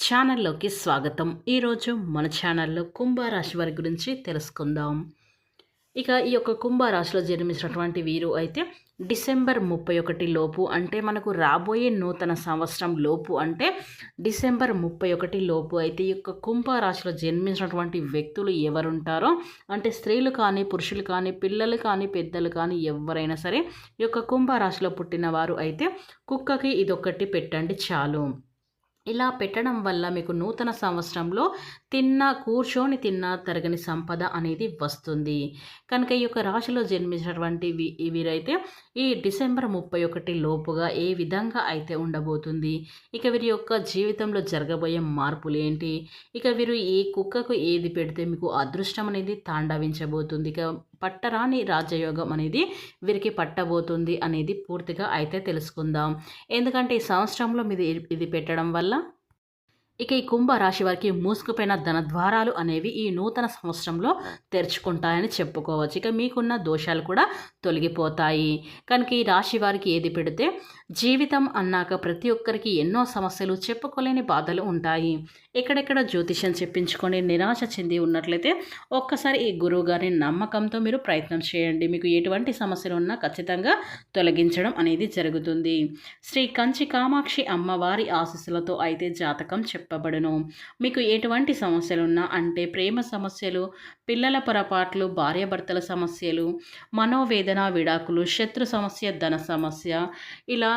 ఛానల్లోకి స్వాగతం. ఈరోజు మన ఛానల్లో కుంభరాశి వారి గురించి తెలుసుకుందాం. ఇక ఈ యొక్క కుంభరాశిలో జన్మించినటువంటి వీరు అయితే డిసెంబర్ ముప్పై ఒకటి లోపు అంటే మనకు రాబోయే నూతన సంవత్సరం లోపు అంటే డిసెంబర్ ముప్పై ఒకటి లోపు అయితే ఈ యొక్క కుంభరాశిలో జన్మించినటువంటి వ్యక్తులు ఎవరుంటారో అంటే స్త్రీలు కానీ పురుషులు కానీ పిల్లలు కానీ పెద్దలు కానీ ఎవరైనా సరే ఈ యొక్క కుంభరాశిలో పుట్టిన వారు అయితే కుక్కకి ఇదొక్కటి పెట్టండి చాలు. ఇలా పెట్టడం వల్ల మీకు నూతన సంవత్సరంలో తిన్న కూర్చొని తిన్న తరగని సంపద అనేది వస్తుంది. కనుక ఈ యొక్క రాశిలో జన్మించినటువంటి వీరైతే ఈ డిసెంబర్ ముప్పై ఒకటి లోపుగా ఏ విధంగా అయితే ఉండబోతుంది? ఇక వీరి యొక్క జీవితంలో జరగబోయే మార్పులు ఏంటి? ఇక వీరు ఈ కుక్కకు ఏది పెడితే మీకు అదృష్టం అనేది తాండవించబోతుంది. ఇక పట్టరాని రాజయోగం అనేది వీరికి పట్టబోతుంది అనేది పూర్తిగా అయితే తెలుసుకుందాం. ఎందుకంటే ఈ సంవత్సరంలో మీది ఇది పెట్టడం వల్ల ఇక ఈ కుంభ రాశి వారికి మూసుకుపోయిన ధన ద్వారాలు అనేవి ఈ నూతన సంవత్సరంలో తెరుచుకుంటాయని చెప్పుకోవచ్చు. ఇక మీకున్న దోషాలు కూడా తొలగిపోతాయి. కనుక ఈ రాశి వారికి ఏది పెడితే జీవితం అన్నాక ప్రతి ఒక్కరికి ఎన్నో సమస్యలు చెప్పుకోలేని బాధలు ఉంటాయి. ఎక్కడెక్కడ జ్యోతిష్యం చెప్పించుకొని నిరాశ చెంది ఉన్నట్లయితే ఒక్కసారి ఈ గురువు గారి నమ్మకంతో మీరు ప్రయత్నం చేయండి. మీకు ఎటువంటి సమస్యలు ఉన్నా ఖచ్చితంగా తొలగించడం అనేది జరుగుతుంది. శ్రీ కంచి కామాక్షి అమ్మవారి ఆశీస్సులతో అయితే జాతకం చెప్పబడును. మీకు ఎటువంటి సమస్యలున్నా అంటే ప్రేమ సమస్యలు పిల్లల పొరపాట్లు భార్యాభర్తల సమస్యలు మనోవేదన విడాకులు శత్రు సమస్య ధన సమస్య ఇలా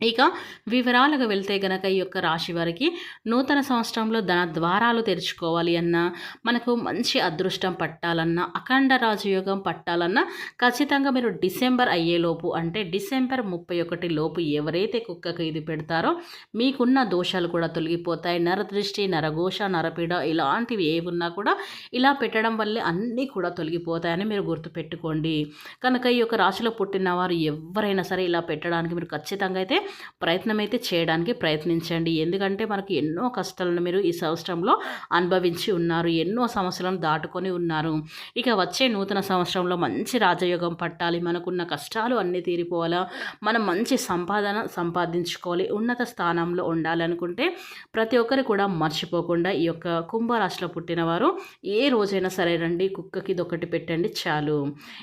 ఇక వివరాలకు వెళ్తే గనక ఈ యొక్క రాశి వారికి నూతన సంవత్సరంలో ధన ద్వారాలు తెరుచుకోవాలి అన్నా మనకు మంచి అదృష్టం పట్టాలన్నా అఖండ రాజయోగం పట్టాలన్నా ఖచ్చితంగా మీరు డిసెంబర్ అయ్యేలోపు అంటే డిసెంబర్ ముప్పై ఒకటి లోపు ఎవరైతే కుక్కకు ఇది పెడతారో మీకున్న దోషాలు కూడా తొలగిపోతాయి. నరదృష్టి నరఘోష నరపీడ ఇలాంటివి ఏమున్నా కూడా ఇలా పెట్టడం వల్లే అన్నీ కూడా తొలగిపోతాయని మీరు గుర్తుపెట్టుకోండి. కనుక ఈ యొక్క రాశిలో పుట్టిన వారు ఎవరైనా సరే ఇలా పెట్టడానికి మీరు ఖచ్చితంగా అయితే ప్రయత్నం అయితే చేయడానికి ప్రయత్నించండి. ఎందుకంటే మనకి ఎన్నో కష్టాలను మీరు ఈ సంవత్సరంలో అనుభవించి ఉన్నారు. ఎన్నో సమస్యలను దాటుకొని ఉన్నారు. ఇక వచ్చే నూతన సంవత్సరంలో మంచి రాజయోగం పట్టాలి. మనకున్న కష్టాలు అన్నీ తీరిపోవాలా. మనం మంచి సంపాదన సంపాదించుకోవాలి. ఉన్నత స్థానంలో ఉండాలనుకుంటే ప్రతి ఒక్కరు కూడా మర్చిపోకుండా ఈ యొక్క కుంభరాశిలో పుట్టినవారు ఏ రోజైనా సరే రండి. కుక్కకి ఇదొకటి పెట్టండి చాలు.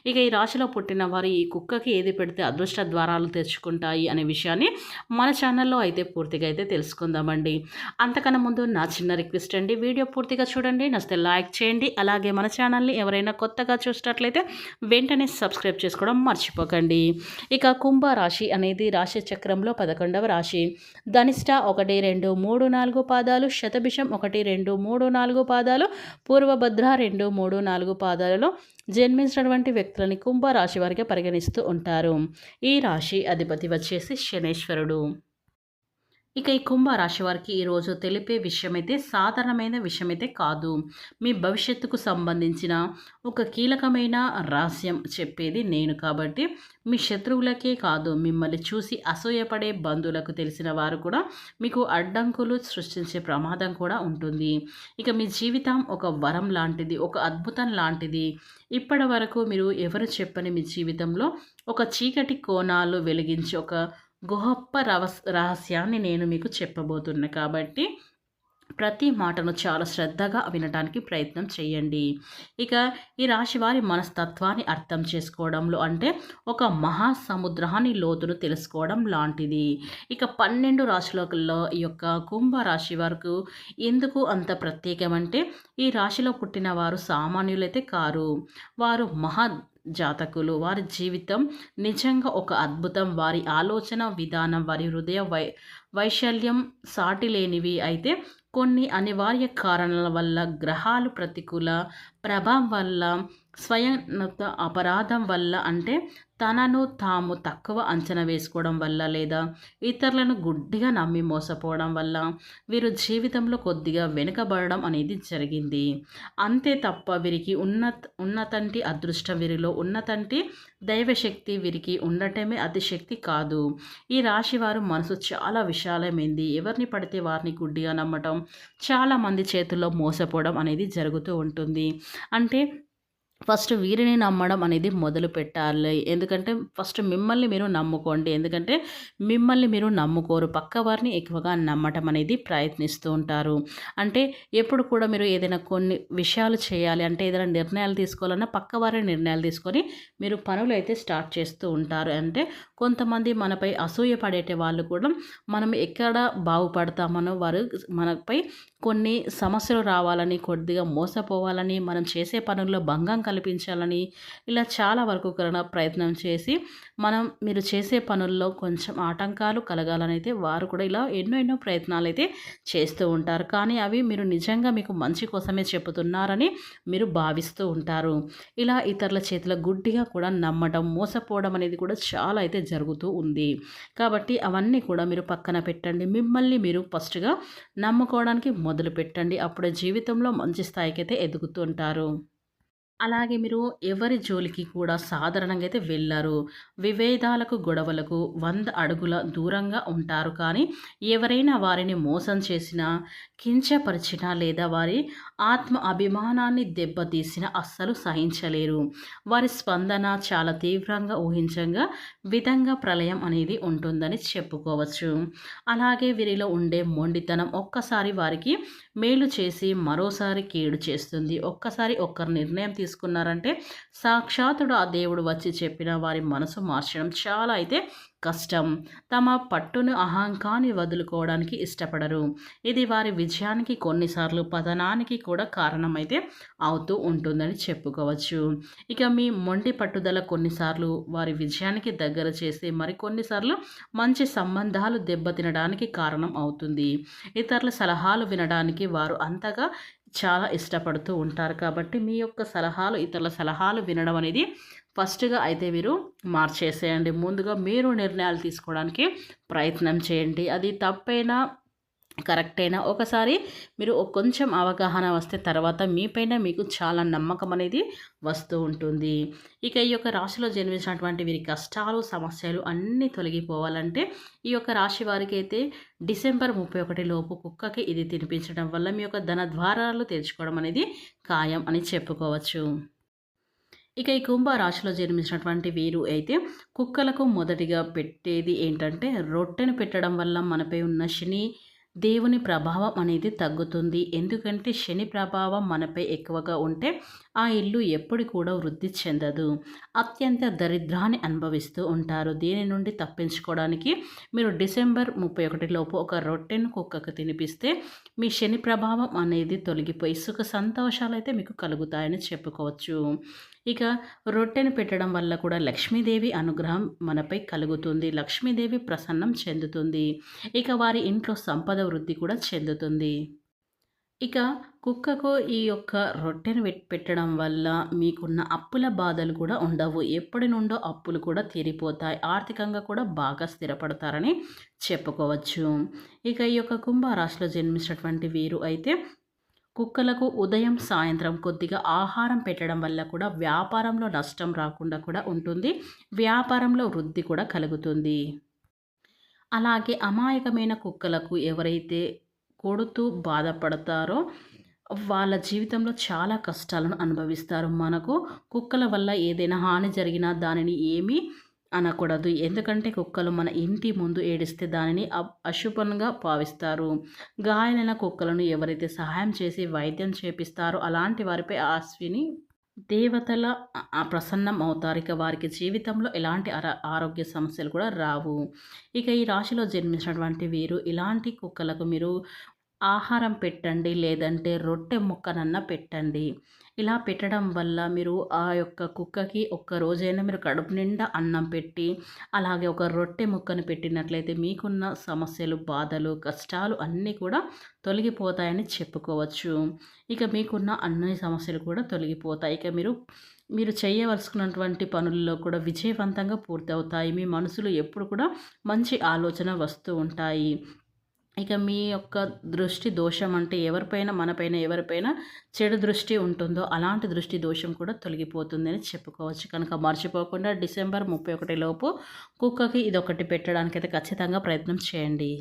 ఇక ఈ రాశిలో పుట్టిన వారు ఈ కుక్కకి ఏది పెడితే అదృష్ట ద్వారాలు తెచ్చుకుంటాయి అనే విషయాన్ని మన ఛానల్లో అయితే పూర్తిగా అయితే తెలుసుకుందామండి. అంతకన్నా ముందు నా చిన్న రిక్వెస్ట్ అండి. వీడియో పూర్తిగా చూడండి నచ్చితే లైక్ చేయండి. అలాగే మన ఛానల్ని ఎవరైనా కొత్తగా చూసినట్లయితే వెంటనే సబ్స్క్రైబ్ చేసుకోవడం మర్చిపోకండి. ఇక కుంభ రాశి అనేది రాశి చక్రంలో పదకొండవ రాశి. ధనిష్ట ఒకటి రెండు మూడు నాలుగు పాదాలు శతభిషం ఒకటి రెండు మూడు నాలుగు పాదాలు పూర్వభద్ర రెండు మూడు నాలుగు పాదాలలో జన్మించినటువంటి వ్యక్తులని కుంభ రాశి వారికి పరిగణిస్తూ ఉంటారు. ఈ రాశి అధిపతి వచ్చేసి ఈశ్వరుడు ఇక ఈ కుంభ రాశి వారికి ఈరోజు తెలిపే విషయమైతే సాధారణమైన విషయమైతే కాదు. మీ భవిష్యత్తుకు సంబంధించిన ఒక కీలకమైన రహస్యం చెప్పేది నేను కాబట్టి మీ శత్రువులకే కాదు మిమ్మల్ని చూసి అసూయపడే బంధువులకు తెలిసిన వారు కూడా మీకు అడ్డంకులు సృష్టించే ప్రమాదం కూడా ఉంటుంది. ఇక మీ జీవితం ఒక వరం లాంటిది ఒక అద్భుతం లాంటిది. ఇప్పటి వరకు మీరు ఎవరు చెప్పని మీ జీవితంలో ఒక చీకటి కోణాలు వెలిగించి ఒక గొప్ప రవస్ రహస్యాన్ని నేను మీకు చెప్పబోతున్నా. కాబట్టి ప్రతి మాటను చాలా శ్రద్ధగా వినడానికి ప్రయత్నం చేయండి. ఇక ఈ రాశి వారి మనస్తత్వాన్ని అర్థం చేసుకోవడంలో అంటే ఒక మహాసముద్రాన్ని లోతును తెలుసుకోవడం లాంటిది. ఇక పన్నెండు రాశులలో ఈ యొక్క కుంభ రాశి వరకు ఎందుకు అంత ప్రత్యేకమంటే ఈ రాశిలో పుట్టిన వారు సామాన్యులైతే కారు. వారు మహా జాతకులు. వారి జీవితం నిజంగా ఒక అద్భుతం. వారి ఆలోచన విధానం వారి హృదయ వై వైశల్యం సాటి లేనివి అయితే కొన్ని అనివార్య కారణాల వల్ల గ్రహాలు ప్రతికూల ప్రభావం వల్ల స్వయం అపరాధం వల్ల అంటే తనను తాము తక్కువ అంచనా వేసుకోవడం వల్ల లేదా ఇతరులను గుడ్డిగా నమ్మి మోసపోవడం వల్ల వీరు జీవితంలో కొద్దిగా వెనుకబడడం అనేది జరిగింది. అంతే తప్ప వీరికి ఉన్నత ఉన్నతంటి అదృష్టం వీరిలో ఉన్నతంటి దైవశక్తి వీరికి ఉండటమే అతిశక్తి కాదు. ఈ రాశి వారు మనసు చాలా విశాలమైంది. ఎవరిని పడితే వారిని గుడ్డిగా నమ్మటం చాలామంది చేతుల్లో మోసపోవడం అనేది జరుగుతూ ఉంటుంది. అంటే ఫస్ట్ వీరిని నమ్మడం అనేది మొదలు పెట్టాలి. ఎందుకంటే ఫస్ట్ మిమ్మల్ని మీరు నమ్ముకోండి. ఎందుకంటే మిమ్మల్ని మీరు నమ్ముకోరు. పక్క వారిని ఎక్కువగా నమ్మటం అనేది ప్రయత్నిస్తూ ఉంటారు. అంటే ఎప్పుడు కూడా మీరు ఏదైనా కొన్ని విషయాలు చేయాలి. అంటే ఏదైనా నిర్ణయాలు తీసుకోవాలన్నా పక్క వారి నిర్ణయాలు తీసుకొని మీరు పనులు అయితే స్టార్ట్ చేస్తూ ఉంటారు. అంటే కొంతమంది మనపై అసూయ పడేటి వాళ్ళు కూడా మనం ఎక్కడ బాగుపడతామనో వారు మనపై కొన్ని సమస్యలు రావాలని కొద్దిగా మోసపోవాలని మనం చేసే పనుల్లో భంగం కల్పించాలని ఇలా చాలా వరకు ప్రయత్నం చేసి మనం మీరు చేసే పనుల్లో కొంచెం ఆటంకాలు కలగాలని అయితే వారు కూడా ఇలా ఎన్నో ఎన్నో ప్రయత్నాలు అయితే చేస్తూ ఉంటారు. కానీ అవి మీరు నిజంగా మీకు మంచి కోసమే చెబుతున్నారని మీరు భావిస్తూ ఉంటారు. ఇలా ఇతరుల చేతిలో గుడ్డిగా కూడా నమ్మడం మోసపోవడం అనేది కూడా చాలా అయితే జరుగుతూ ఉంది. కాబట్టి అవన్నీ కూడా మీరు పక్కన పెట్టండి. మిమ్మల్ని మీరు ఫస్ట్గా నమ్ముకోవడానికి మొదలు పెట్టండి అప్పుడే జీవితంలో మంచి స్థాయికి అయితే ఎదుగుతుంటారు అలాగే మీరు ఎవరి జోలికి కూడా సాధారణంగా అయితే వెళ్ళరు. విభేదాలకు గొడవలకు వంద అడుగుల దూరంగా ఉంటారు. కానీ ఎవరైనా వారిని మోసం చేసినా కించపరిచినా లేదా వారి ఆత్మ అభిమానాన్ని దెబ్బతీసిన అస్సలు సహించలేరు. వారి స్పందన చాలా తీవ్రంగా ఊహించంగా విధంగా ప్రళయం అనేది ఉంటుందని చెప్పుకోవచ్చు. అలాగే వీరిలో ఉండే మొండితనం ఒక్కసారి వారికి మేలు చేసి మరోసారి కీడు చేస్తుంది. ఒక్కసారి ఒక్కరు నిర్ణయం తీసుకున్నారంటే సాక్షాతుడు ఆ దేవుడు వచ్చి చెప్పిన వారి మనసు మార్చడం చాలా అయితే కష్టం. తమ పట్టును అహంకాన్ని వదులుకోవడానికి ఇష్టపడరు. ఇది వారి విజయానికి కొన్నిసార్లు పతనానికి కూడా కారణమైతే అవుతూ ఉంటుందని చెప్పుకోవచ్చు. ఇక మీ మొండి పట్టుదల కొన్నిసార్లు వారి విజయానికి దగ్గర చేసి మరికొన్నిసార్లు మంచి సంబంధాలు దెబ్బతినడానికి కారణం అవుతుంది. ఇతరుల సలహాలు వినడానికి వారు అంతగా చాలా ఇష్టపడుతూ ఉంటారు కాబట్టి మీ యొక్క సలహాలు ఇతరుల సలహాలు వినడం అనేది ఫస్ట్గా అయితే మీరు మార్చేసేయండి. ముందుగా మీరు నిర్ణయాలు తీసుకోవడానికి ప్రయత్నం చేయండి. అది తప్పైనా కరెక్ట్ అయినా ఒకసారి మీరు కొంచెం అవగాహన వస్తే తర్వాత మీపైన మీకు చాలా నమ్మకం అనేది వస్తూ ఉంటుంది. ఇక ఈ యొక్క రాశిలో జన్మించినటువంటి వీరి కష్టాలు సమస్యలు అన్నీ తొలగిపోవాలంటే ఈ యొక్క రాశి వారికి అయితే డిసెంబర్ ముప్పై ఒకటి లోపు కుక్కకి ఇది తినిపించడం వల్ల మీ యొక్క ధన ద్వారాలు తెరుచుకోవడం అనేది ఖాయం అని చెప్పుకోవచ్చు. ఇక ఈ కుంభ రాశిలో జన్మించినటువంటి వీరు అయితే కుక్కలకు మొదటిగా పెట్టేది ఏంటంటే రొట్టెను పెట్టడం వల్ల మనపై ఉన్న శని దేవుని ప్రభావం అనేది తగ్గుతుంది. ఎందుకంటే శని ప్రభావం మనపై ఎక్కువగా ఉంటే ఆ ఇల్లు ఎప్పుడు కూడా వృద్ధి చెందదు. అత్యంత దరిద్రాన్ని అనుభవిస్తూ ఉంటారు. దీని నుండి తప్పించుకోవడానికి మీరు డిసెంబర్ ముప్పై ఒకటి లోపు ఒక రొట్టెను కుక్కకు తినిపిస్తే మీ శని ప్రభావం అనేది తొలగిపోయి సుఖ సంతోషాలు అయితే మీకు కలుగుతాయని చెప్పుకోవచ్చు. ఇక రొట్టెను పెట్టడం వల్ల కూడా లక్ష్మీదేవి అనుగ్రహం మనపై కలుగుతుంది. లక్ష్మీదేవి ప్రసన్నం చెందుతుంది. ఇక వారి ఇంట్లో సంపద వృద్ధి కూడా చెందుతుంది. ఇక కుక్కకు ఈ యొక్క రొట్టెను పెట్టడం వల్ల మీకున్న అప్పుల బాధలు కూడా ఉండవు. ఎప్పటి నుండో అప్పులు కూడా తీరిపోతాయి. ఆర్థికంగా కూడా బాగా స్థిరపడతారని చెప్పుకోవచ్చు. ఇక ఈ యొక్క కుంభరాశిలో జన్మించినటువంటి వీరు అయితే కుక్కలకు ఉదయం సాయంత్రం కొద్దిగా ఆహారం పెట్టడం వల్ల కూడా వ్యాపారంలో నష్టం రాకుండా కూడా ఉంటుంది. వ్యాపారంలో వృద్ధి కూడా కలుగుతుంది. అలాగే అమాయకమైన కుక్కలకు ఎవరైతే కొడుతూ బాధపడతారో వాళ్ళ జీవితంలో చాలా కష్టాలను అనుభవిస్తారు. మనకు కుక్కల వల్ల ఏదైనా హాని జరిగినా దానిని ఏమీ అనకూడదు. ఎందుకంటే కుక్కలు మన ఇంటి ముందు ఏడిస్తే దానిని అశుభంగా భావిస్తారు. గాయాలైన కుక్కలను ఎవరైతే సహాయం చేసి వైద్యం చేపిస్తారో అలాంటి వారిపై అశ్విని దేవతల ప్రసన్నం అవుతారు. ఇక వారికి జీవితంలో ఎలాంటి ఆరోగ్య సమస్యలు కూడా రావు. ఇక ఈ రాశిలో జన్మించినటువంటి వీరు ఇలాంటి కుక్కలకు మీరు ఆహారం పెట్టండి లేదంటే రొట్టె ముక్కనన్నా పెట్టండి. ఇలా పెట్టడం వల్ల మీరు ఆ యొక్క కుక్కకి ఒక్క రోజైనా మీరు కడుపు నిండా అన్నం పెట్టి అలాగే ఒక రొట్టె ముక్కను పెట్టినట్లయితే మీకున్న సమస్యలు బాధలు కష్టాలు అన్నీ కూడా తొలగిపోతాయని చెప్పుకోవచ్చు. ఇక మీకున్న అన్ని సమస్యలు కూడా తొలగిపోతాయి. ఇక మీరు మీరు చేయవలసినటువంటి పనుల్లో కూడా విజయవంతంగా పూర్తవుతాయి. మీ మనసులో ఎప్పుడు కూడా మంచి ఆలోచన వస్తూ ఉంటాయి. ఇక మీ యొక్క దృష్టి దోషం అంటే ఎవరిపైన మనపైన ఎవరిపైన చెడు దృష్టి ఉంటుందో అలాంటి దృష్టి దోషం కూడా తొలగిపోతుందని చెప్పుకోవచ్చు. కనుక మర్చిపోకుండా డిసెంబర్ ముప్పై ఒకటి లోపు కుక్కకి ఇదొకటి పెట్టడానికైతే ఖచ్చితంగా ప్రయత్నం చేయండి.